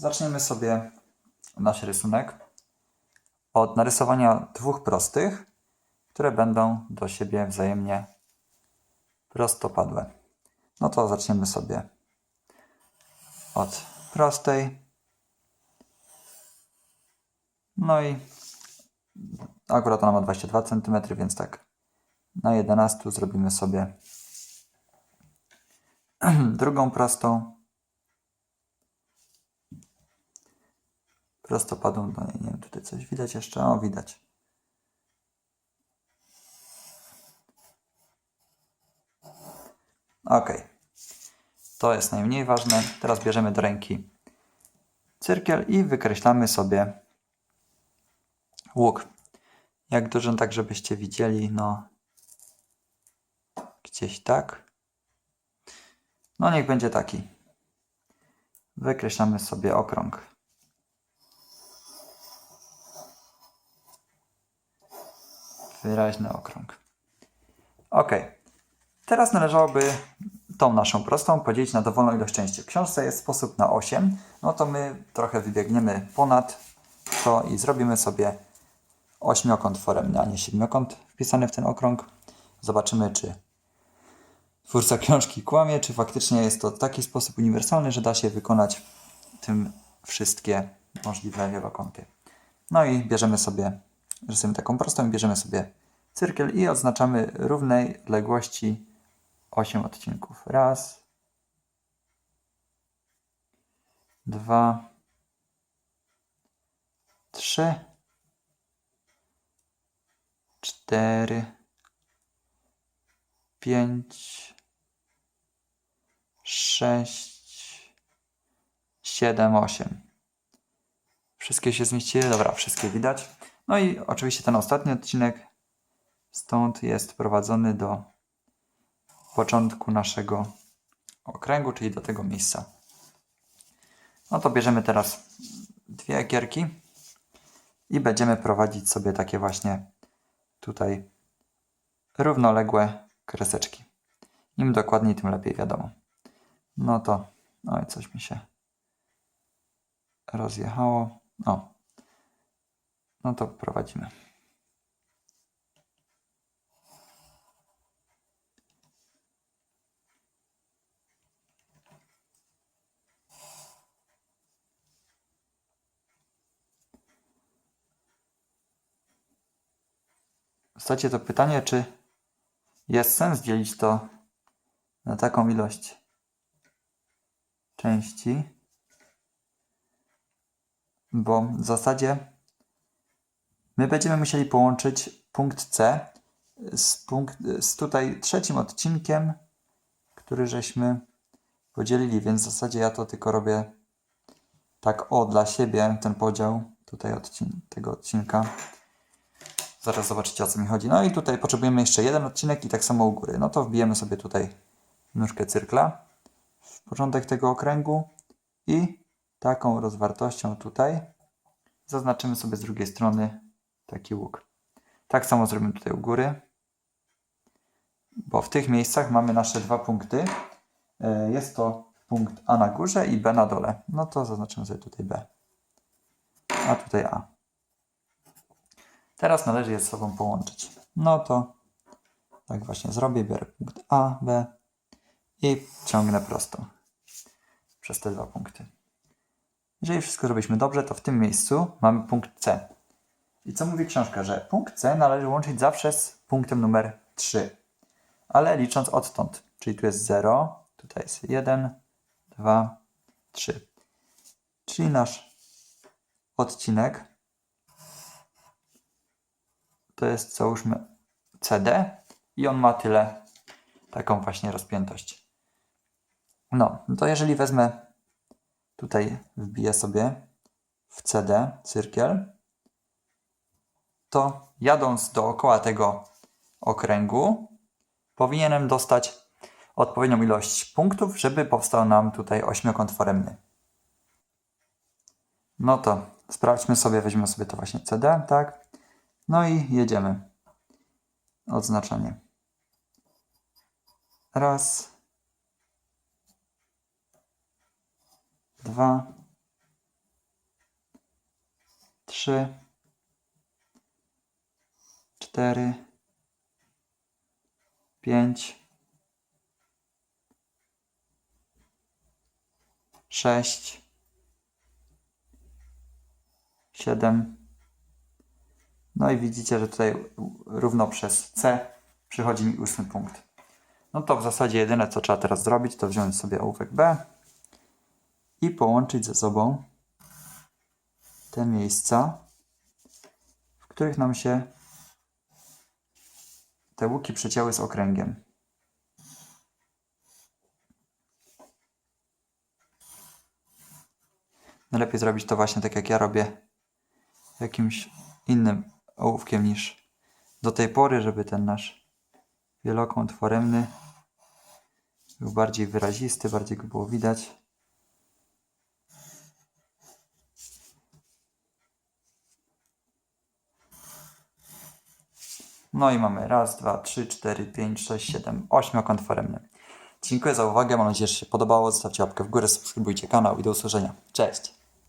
Zaczniemy sobie nasz rysunek od narysowania dwóch prostych, które będą do siebie wzajemnie prostopadłe. No to zaczniemy sobie od prostej. No i akurat ona ma 22 cm, więc tak na 11 zrobimy sobie drugą prostą. Prostopadłą, no nie wiem, tutaj coś widać jeszcze? O, widać. Ok. To jest najmniej ważne. Teraz bierzemy do ręki cyrkiel i wykreślamy sobie łuk. Jak duży, tak żebyście widzieli, no gdzieś tak. No niech będzie taki. Wykreślamy sobie okrąg. Wyraźny okrąg. Ok. Teraz należałoby tą naszą prostą podzielić na dowolną ilość części. W książce jest sposób na 8. No to my trochę wybiegniemy ponad to i zrobimy sobie ośmiokąt foremny, a nie siedmiokąt wpisany w ten okrąg. Zobaczymy, czy twórca książki kłamie, czy faktycznie jest to taki sposób uniwersalny, że da się wykonać tym wszystkie możliwe wielokąty. No i bierzemy sobie, rysujemy taką prostą i bierzemy sobie cyrkiel i odznaczamy równej odległości 8 odcinków. Raz, dwa, trzy, cztery, pięć, sześć, siedem, osiem. Wszystkie się zmieściły? Dobra, wszystkie widać. No i oczywiście ten ostatni odcinek stąd jest prowadzony do początku naszego okręgu, czyli do tego miejsca. No to bierzemy teraz dwie ekierki i będziemy prowadzić sobie takie właśnie tutaj równoległe kreseczki. Im dokładniej, tym lepiej wiadomo. No to, oj, coś mi się rozjechało. O, no to prowadzimy. W zasadzie to pytanie, czy jest sens dzielić to na taką ilość części, bo w zasadzie my będziemy musieli połączyć punkt C z, punkt, z tutaj trzecim odcinkiem, który żeśmy podzielili, więc w zasadzie ja to tylko robię tak o dla siebie, ten podział tutaj odcin tego odcinka. Zaraz zobaczycie o co mi chodzi. No i tutaj potrzebujemy jeszcze jeden odcinek i tak samo u góry. No to wbijemy sobie tutaj nóżkę cyrkla w początek tego okręgu i taką rozwartością tutaj zaznaczymy sobie z drugiej strony taki łuk. Tak samo zrobimy tutaj u góry, bo w tych miejscach mamy nasze dwa punkty. E, Jest to punkt A na górze i B na dole. No to zaznaczymy sobie tutaj B, a tutaj A. Teraz należy je ze sobą połączyć. No to tak właśnie zrobię. Biorę punkt A, B i ciągnę prosto przez te dwa punkty. Jeżeli wszystko zrobiliśmy dobrze, to w tym miejscu mamy punkt C. I co mówi książka? Że punkt C należy łączyć zawsze z punktem numer 3. Ale licząc odtąd. Czyli tu jest 0, tutaj jest 1, 2, 3. Czyli nasz odcinek to jest załóżmy CD i on ma tyle, taką właśnie rozpiętość. No, to jeżeli wezmę tutaj, wbiję sobie w CD cyrkiel, to jadąc dookoła tego okręgu, powinienem dostać odpowiednią ilość punktów, żeby powstał nam tutaj ośmiokąt foremny. No to sprawdźmy sobie, weźmy sobie to właśnie CD, tak? No i jedziemy. Odznaczanie. Raz. Dwa. trzy, cztery, pięć, sześć, siedem. No i widzicie, że tutaj równo przez C przychodzi mi ósmy punkt. No to w zasadzie jedyne, co trzeba teraz zrobić, to wziąć sobie ołówek B i połączyć ze sobą te miejsca, w których nam się te łuki przecięły z okręgiem. Najlepiej zrobić to właśnie tak, jak ja robię jakimś innym ołówkiem niż do tej pory, żeby ten nasz wielokąt foremny był bardziej wyrazisty, bardziej go było widać. No i mamy raz, dwa, trzy, cztery, pięć, sześć, siedem, ośmiokąt foremny. Dziękuję za uwagę, mam nadzieję, że się podobało. Zostawcie łapkę w górę, subskrybujcie kanał i do usłyszenia. Cześć!